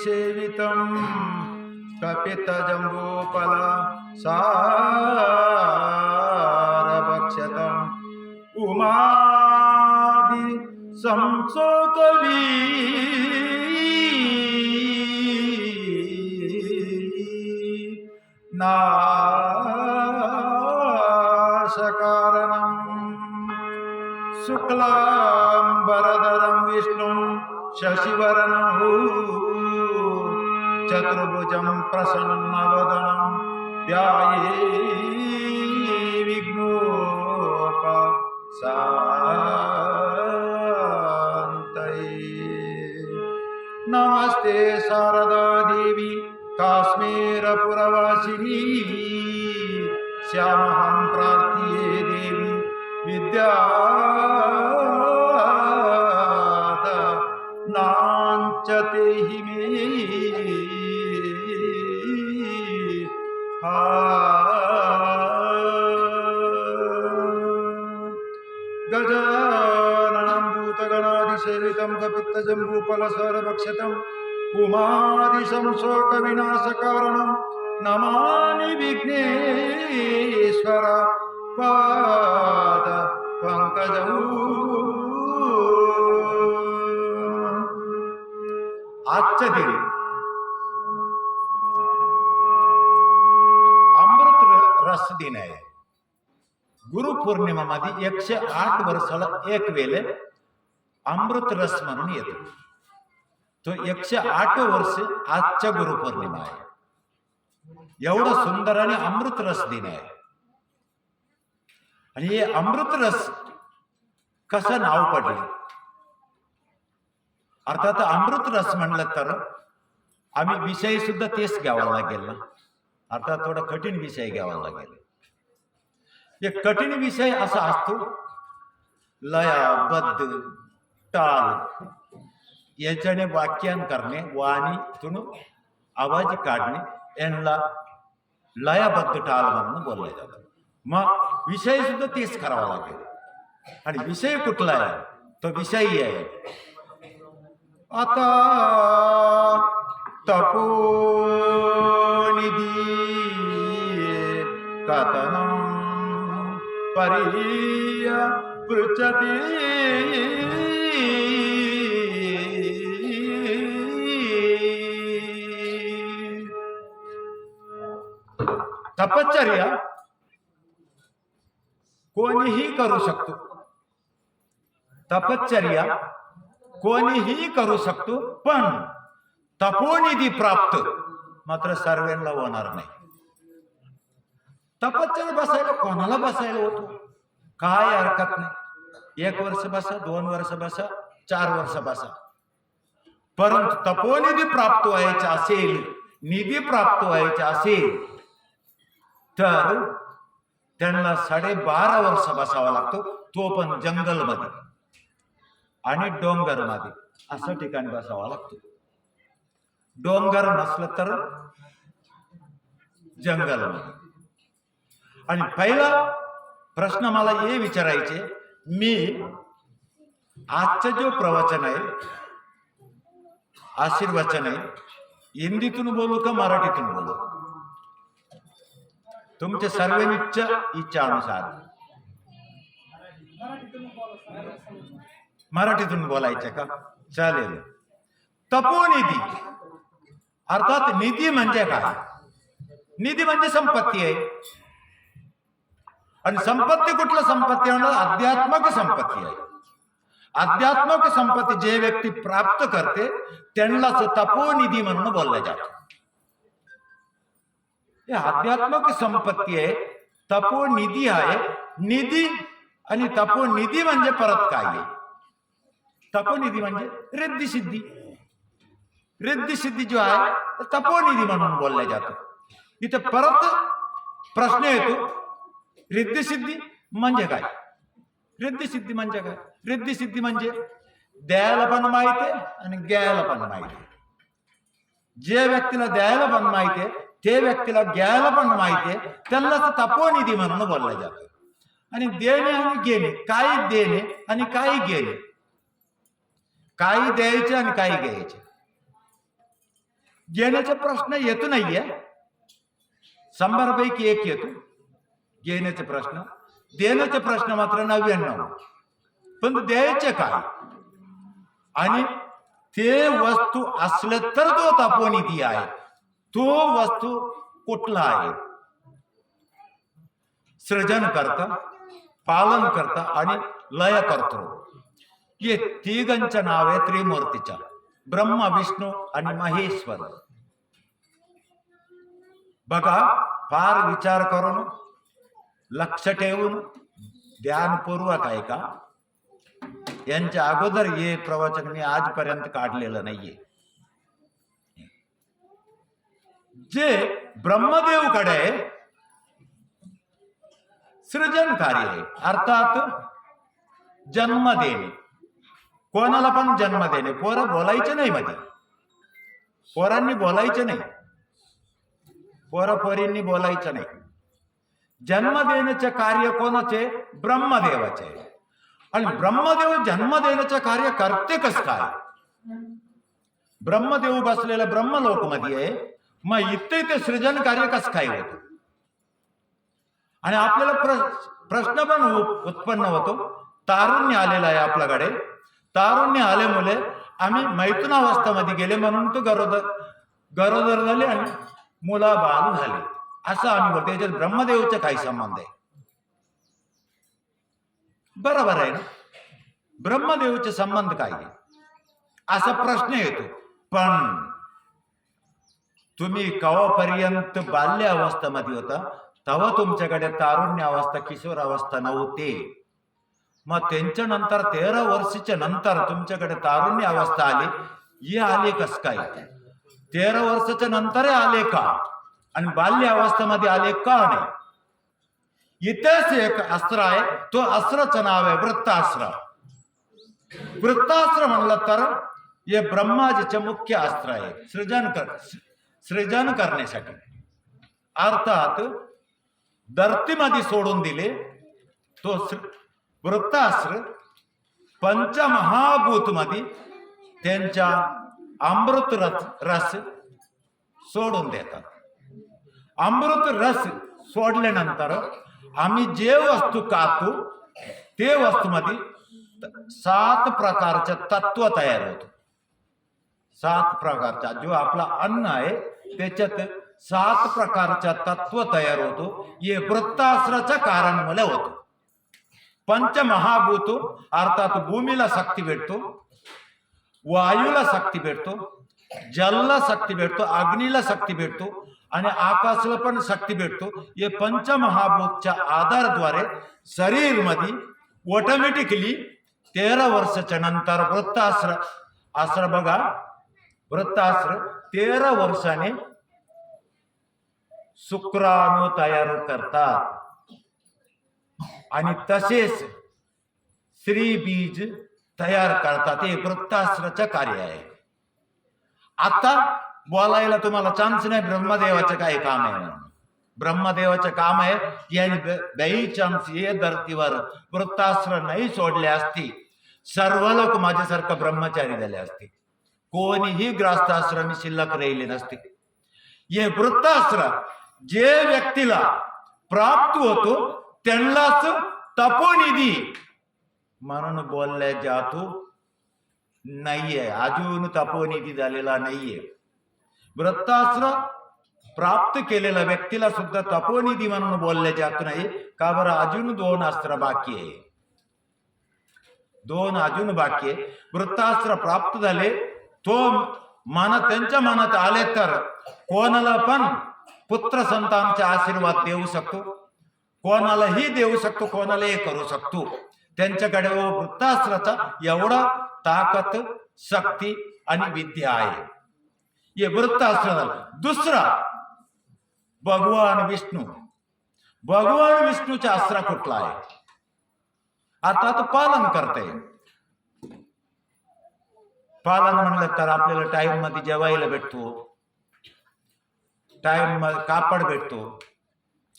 సేవితం కపితజంబూపల సారభక్షతం ఉమాది సంసోకవీ నాశకారణం శుక్లాం వరదరం విష్ణుం శశివరణం चतुर्भुजं प्रसन्नवदनं ध्याये विघ्नोप नमस्ते शारदा देवी काश्मीरपुरवासिनी। श्यामहं प्रार्थ्ये देवी विद्या कपित्तजम्बूफलसरभक्षितम् उमादिशं शोकविनाशकारणं नमामि विघ्नेश्वर पाद पंकजौ आजचे दिन अमृत र- रस दिन आहे गुरुपौर्णिमा मध्ये एकशे आठ वर्षाला एक वेळे अमृत रस म्हणून येतो तो एकशे आठ वर्ष आजच्या गुरुपौर्णिमा आहे. एवढं सुंदर आणि अमृत रस दिन आहे. आणि हे अमृत रस कसं नाव पडले? अर्थात अमृत रस म्हणलं तर आम्ही विषय सुद्धा तेच घ्यावा लागेल ना. अर्थात थोडा कठीण विषय घ्यावा लागेल. एक कठीण विषय असा असतो. लयाबद्ध टाल. याच्याने वाक्यान करणे वाणी वाणीतून आवाज काढणे यांना लयाबद्ध टाल म्हणून बोलले जातं. मग विषय सुद्धा तेच करावा लागेल. आणि विषय कुठला आहे? तो विषयी आहे. आता तपोनिधी कथन परीय पृच्छति। तपश्चर्या कोणीही करू शकतो। तपश्चर्या कोणीही करू शकतो पण तपोनिधी प्राप्त मात्र सर्वांना होणार नाही। तपश्चर्या बसायला कोणाला बसायला होतो? काय हरकत नाही। एक वर्ष बसा दोन वर्ष बसा चार वर्ष बसा। परंतु तपोनिधी प्राप्त व्हायचे असेल निधी प्राप्त व्हायचे असेल तर त्यांना साडेबारा वर्ष बसावा लागतो. तो पण जंगलमध्ये. आणि डोंगरमध्ये. असं ठिकाणी बसावा लागतो. डोंगर नसलं तर जंगलमध्ये. आणि पहिला प्रश्न मला हे विचारायचे मी आजचं जो प्रवचन आहे आशीर्वचन आहे हिंदीतून बोलू का मराठीतून बोलू? तुमच्या सर्वांच्या इच्छानुसार. मराठीतून बोलायचं का? चालेल. तपोनिधी. अर्थात निधी म्हणजे काय? निधी म्हणजे संपत्ती आहे. आणि संपत्ती कुठलं संपत्ती आहे? म्हणजे अध्यात्मक संपत्ती आहे. अध्यात्मक संपत्ती जे व्यक्ती प्राप्त करते त्यांनाच तपोनिधी म्हणून बोललं जातं. हे आध्यात्मिक संपत्ती आहे तपो निधी आहे निधी आणि तपो निधी म्हणजे परत काय आहे? तपोनिधी म्हणजे रिद्धी सिद्धी रिद्धी सिद्धी जो आहे तपो तपोनिधी म्हणून बोलल्या जातो. इथे परत प्रश्न येतो. रिद्धी सिद्धी म्हणजे काय? रिद्धी सिद्धी म्हणजे काय? रिद्धी सिद्धी म्हणजे द्यायला पण माहिती आहे आणि घ्यायला पण माहिती आहे. जे व्यक्तीला द्यायला पण माहिती आहे ते व्यक्तीला घ्यायला पण माहिती आहे त्यांनाच तपोनिधी म्हणून बोललं जातं. आणि देणे आणि घेणे काही देणे आणि काही घेणे. काही द्यायचे आणि काही घ्यायचे. घेण्याचा प्रश्न येतो नाहीये. शंभरपैकी एक येतो. घेण्याचे प्रश्न. देण्याचे प्रश्न मात्र नव्याण्णव. पण द्यायचे काय? आणि ते वस्तू असलं तर तो तपोनिधी आहे. तो वस्तू कुठला आहे? सृजन करता पालन करता आणि लय करतो. हे तिघांच्या नाव आहे त्रिमूर्तीच्या ब्रह्मा विष्णू आणि महेश्वर. बघा फार विचार करून लक्ष ठेवून ध्यानपूर्वक आहे का यांच्या अगोदर हे प्रवचन मी आजपर्यंत काढलेलं नाहीये. जे ब्रह्मदेवकडे सृजन कार्य आहे. अर्थात जन्म देणे. कोणाला पण जन्म देणे. पोरं बोलायचे नाही मध्ये. पोरांनी बोलायचे नाही. पोरं पोरींनी बोलायचं नाही. जन्म देण्याचे कार्य कोणाचे? ब्रह्मदेवाचे. आणि ब्रह्मदेव जन्म देण्याचे कार्य करते कस काय? ब्रह्मदेव बसलेला ब्रह्मलोकमध्ये आहे. मग इथे ते सृजन कार्य कसं काय होत? आणि आपल्याला प्र- प्रश्न पण उत्पन्न होतो. तारुण्य आलेला आहे आपल्याकडे. तारुण्य आल्यामुळे आम्ही मैथुनावस्थामध्ये गेले म्हणून तो गरोदर गरोदर झाले आणि मुला बाल झाले. असं आम्ही बोलतो. याच्यात ब्रह्मदेवचा काही संबंध आहे. बरोबर आहे ना? ब्रह्मदेवचे संबंध काय आहे? असा प्रश्न येतो. पण तुम्ही कवापर्यंत बाल्य अवस्थेमध्ये होता तेव्हा तुमच्याकडे तारुण्य अवस्था किशोर अवस्था नव्हते. मग त्यांच्या नंतर तेरा वर्षाच्या नंतर तुमच्याकडे तारुण्य अवस्था आली. हे आले कस काय? तेरा वर्षाच्या नंतर आले का? आणि बाल्य अवस्थेमध्ये आले का नाही? इथेच एक अस्त्र आहे तो अस्त्राचं नाव आहे वृत्तास्त्र. वृत्तास्त्र म्हणलं तर हे ब्रह्माजीचे मुख्य अस्त्र आहे. सृजन कर सृजन करण्यासाठी. अर्थात धरतीमध्ये सोडून दिले तो वृत्तास्त्र पंचमहाभूतमध्ये त्यांच्या अमृत रस रस सोडून देतात. अमृत रस सोडल्यानंतर आम्ही जे वस्तू कातो ते वस्तूमध्ये सात प्रकारच्या तत्व तयार होतो. सात प्रकारचा जो आपला अन्न आहे त्याच्यात सात प्रकारचा तत्व तयार होतो. हे वृत्तास्त्राच्या मला होतो. पंचमहाभूत अर्थात भूमीला शक्ती भेटतो वायूला शक्ती भेटतो जलला शक्ती भेटतो अग्नीला शक्ती भेटतो आणि आकाशला पण शक्ती भेटतो. हे पंचमहाभूतच्या आधारद्वारे शरीरमध्ये ऑटोमॅटिकली तेरा वर्षाच्या नंतर वृत्तास्त्र आश्र बघा. वृत्तास्त्र तेरा वर्षाने शुक्राणू तयार करतात. आणि तसेच श्री बीज तयार करतात. हे वृत्तास्त्राचं कार्य आहे. आता बोलायला तुम्हाला चान्स नाही. ब्रह्मदेवाचं काय काम आहे ब्रह्मदेवाचं काम आहे यांनी दही चान्स हे धर्तीवर वृत्तास्त्र नाही सोडले असती. सर्व लोक माझ्यासारखं ब्रह्मचारी झाले असते. कोणीही ग्रास्ताश्रमी शिल्लक राहिले नसते. हे वृत्ताश्रम जे व्यक्तीला प्राप्त होतो त्यांनाच तपोनिधी म्हणून बोलल्या जातो. नाहीये अजून तपोनिधी झालेला नाहीये. वृत्तास्त्र प्राप्त केलेल्या व्यक्तीला सुद्धा तपोनिधी म्हणून बोलले जात नाही. का बरं? अजून दोन अस्त्र बाकी आहे. दोन अजून बाकी आहे. वृत्तास्त्र प्राप्त झाले तो मनात त्यांच्या मनात आले तर कोणाला पण पुत्र संतांचे आशीर्वाद देऊ शकतो. कोणालाही देऊ शकतो कोणालाही करू शकतो. त्यांच्याकडे हो वृत्तास्त्राचा एवढा ताकद शक्ती आणि विद्या आहे. हे वृत्तास्त्र झालं. दुसरा भगवान विष्णू. भगवान विष्णूचा अस्त्र कुठला आहे? आता तो पालन करते. पालन म्हणलं तर आपल्याला टाइममध्ये जेवायला भेटतो. टाइम कापड भेटतो.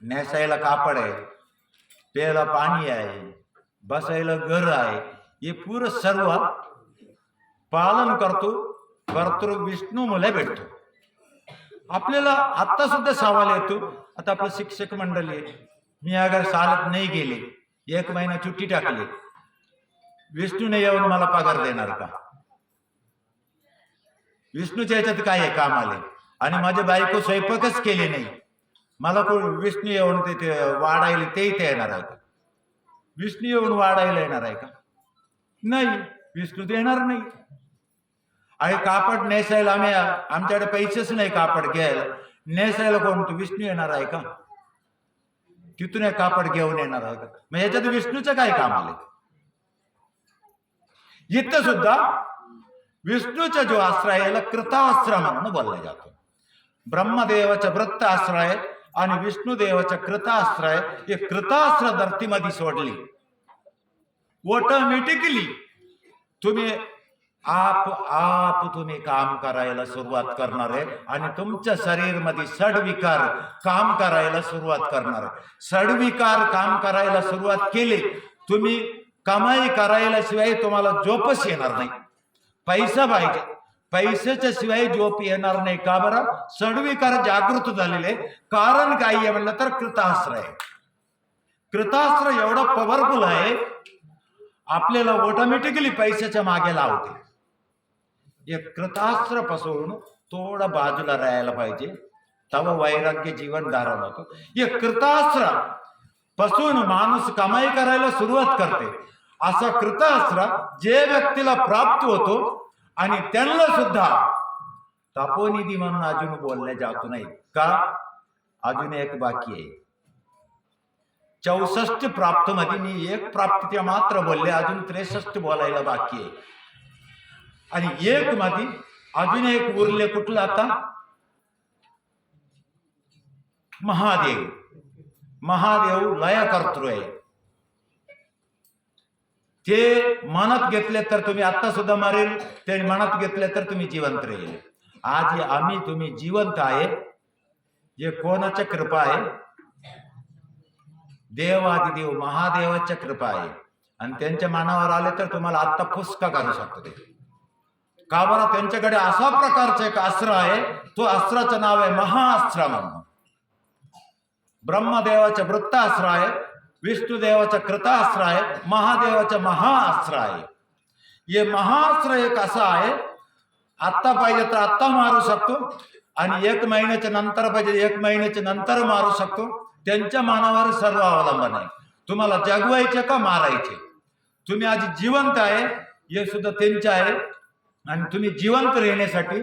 नेसायला कापड आहे. प्यायला पाणी आहे. बसायला घर आहे. हे पुरं सर्व पालन करतो. कर्तृ विष्णू मुला भेटतो. आपल्याला आता सुद्धा सवाल येतो. आता आपलं शिक्षक मंडळी मी अगर चालत नाही गेले एक महिना सुट्टी टाकली विष्णूने येऊन मला पगार देणार का? विष्णूच्या याच्यात काय आहे काम आले? आणि माझे बायको स्वयंपाकच केले नाही. मला कोण विष्णू येऊन ते वाढायला ते इथे येणार आहे का? विष्णू येऊन वाढायला येणार आहे का? नाही. विष्णू देणार नाही. आणि कापड नेसायला आम्ही आमच्याकडे पैसेच नाही कापड घ्यायला. नेसायला कोण? तू विष्णू येणार आहे का? तिथून एक कापड घेऊन येणार आहे का? मग याच्यात विष्णूचं काय काम आले? इथं सुद्धा विष्णूचा जो आश्रय आहे याला कृताश्रम म्हणून बोलला जातो. ब्रह्मदेवाचा वृत्त आश्रय आणि विष्णुदेवाचा कृताश्रय हे कृताश्र धरतीमध्ये सोडली. ऑटोमॅटिकली तुम्ही आप आप तुम्ही काम करायला सुरुवात करणार आहे आणि तुमच्या शरीरमध्ये सडविकार काम करायला सुरुवात करणार आहे. सडविकार काम करायला सुरुवात केली तुम्ही कमाई करायला शिवाय तुम्हाला जोपस येणार नाही. पैसा पाहिजे. पैशाच्या शिवाय झोप येणार नाही. का बरं? सडविकार जागृत झालेले कारण काय आहे म्हणलं तर कृतास्त्र आहे. कृतास्त्र एवढं पॉवरफुल आहे आपल्याला ऑटोमॅटिकली पैशाच्या मागे लावते. एक कृतास्त्रपासून थोडं बाजूला राहायला पाहिजे. तव वैराग्य जीवन धारण होतो. एक कृतास्त्रपासून माणूस कमाई करायला सुरुवात करते. असा कृतास्त्र जे व्यक्तीला प्राप्त होतो आणि त्यांना सुद्धा तपोनिधी म्हणून अजून बोलल्या जातो नाही. का? अजून एक बाकी आहे. चौसष्ट प्राप्त मध्ये मी एक प्राप्तीच्या मात्र बोलले अजून त्रेसष्ट बोलायला बाकी आहे. आणि एक मध्ये अजून एक उरले कुठलं आता? महादेव. महादेव लया कर्तृ आहे. ते मनात घेतले तर तुम्ही आता सुद्धा मारेल ते मनात घेतले तर तुम्ही जिवंत राहील. आज आम्ही तुम्ही जिवंत आहे जे कोणाच्या कृपा आहे? देवादिदेव महादेवाच्या कृपा आहे. आणि त्यांच्या मनावर आले तर तुम्हाला आत्ता फुसका घालू शकतो ते. का बरं? त्यांच्याकडे असा प्रकारचा एक अस्त्र आहे. तो अस्त्राचं नाव आहे महाअस्त्र म्हणून. ब्रह्मदेवाचं वृत्तास्त्र आहे. विष्णुदेवाचं कृतास्त्र आहे महादेवाचं महाअस्त्र आहे हे महाअस्त्र एक असा आहे? आत्ता पाहिजे तर आत्ता मारू शकतो आणि एक महिन्याच्या नंतर पाहिजे एक महिन्याच्या नंतर मारू शकतो. त्यांच्या मनावर सर्व अवलंबन आहे. तुम्हाला जगवायचे का मारायचे? तुम्ही आज जिवंत आहे हे सुद्धा त्यांचे आहे. आणि तुम्ही जिवंत राहण्यासाठी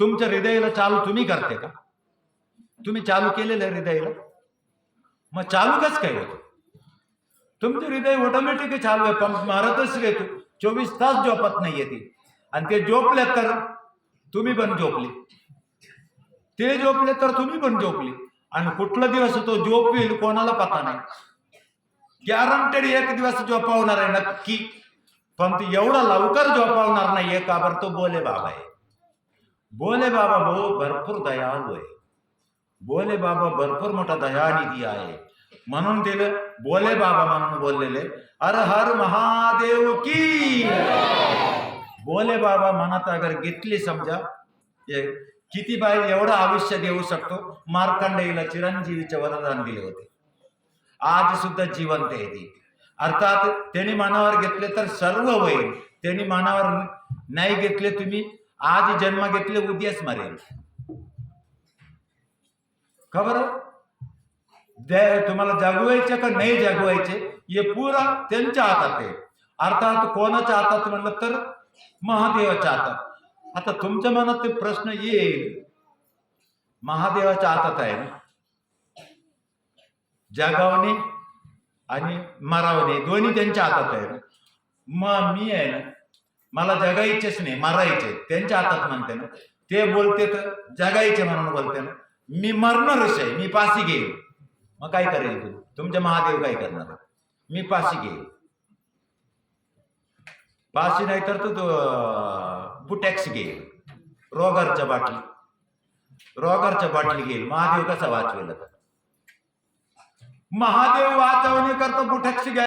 तुमच्या हृदयाला चालू तुम्ही करते का? तुम्ही चालू केलेलं आहे हृदयाला? मग चालू कस काय होतं? तुमचे हृदय ऑटोमॅटिक चालू आहे. पण मारतच घेतो चोवीस तास झोपत नाहीये ती. आणि ते झोपले तर तुम्ही पण झोपले. ते झोपले तर तुम्ही पण झोपले. आणि कुठला दिवस तो झोप येईल कोणाला पता नाही. गॅरंटेड एक दिवस झोपावणार आहे नक्की. पण ती एवढा लवकर झोपावणार नाहीये का बरं? तो बोले बाबा आहे. बोले बाबा भाऊ भरपूर दयाळू आहे. बोले बाबा भरपूर मोठा दयानिधी आहे. म्हणून तिला बोले बाबा म्हणून बोललेले अर हर महादेव की? बोले बाबा मनात अगर घेतली समजा किती बाई एवढं आयुष्य देऊ शकतो? मार्कंडेयला चिरंजीवीचे वरदान दिले होते. आज सुद्धा जिवंत आहे ती. अर्थात त्यांनी मनावर घेतले तर सर्व होईल. त्यांनी मनावर नाही घेतले तुम्ही आज जन्म घेतले उद्याच मरेल. खबर तुम्हाला जागवायचे का नाही जागवायचे हे पुरा त्यांच्या हातात आहे. अर्थात कोणाच्या हातात म्हणलं तर महादेवाच्या हातात. आता तुमच्या मनात ते प्रश्न येईल. महादेवाच्या हातात आहे जागावणे आणि मरावणे दोन्ही त्यांच्या हातात आहे मग मी आहे ना मला जगायचेच नाही मारायचे. त्यांच्या हातात म्हणते ना ते बोलते तर जगायचे म्हणून बोलते ना. मी मरणारच आहे मी पाशी घेईन. मग काय करेल तू? तुमचे महादेव काय करणार? मी पाशी घेईल. पाशी नाही तर तू तो बुटॅक्स घेईल. रोगरच्या बाटली. रोगरच्या बाटली घेईल. महादेव कसा वाचवेल महादेव वाचवणे करतो बुटॅक्स घ्या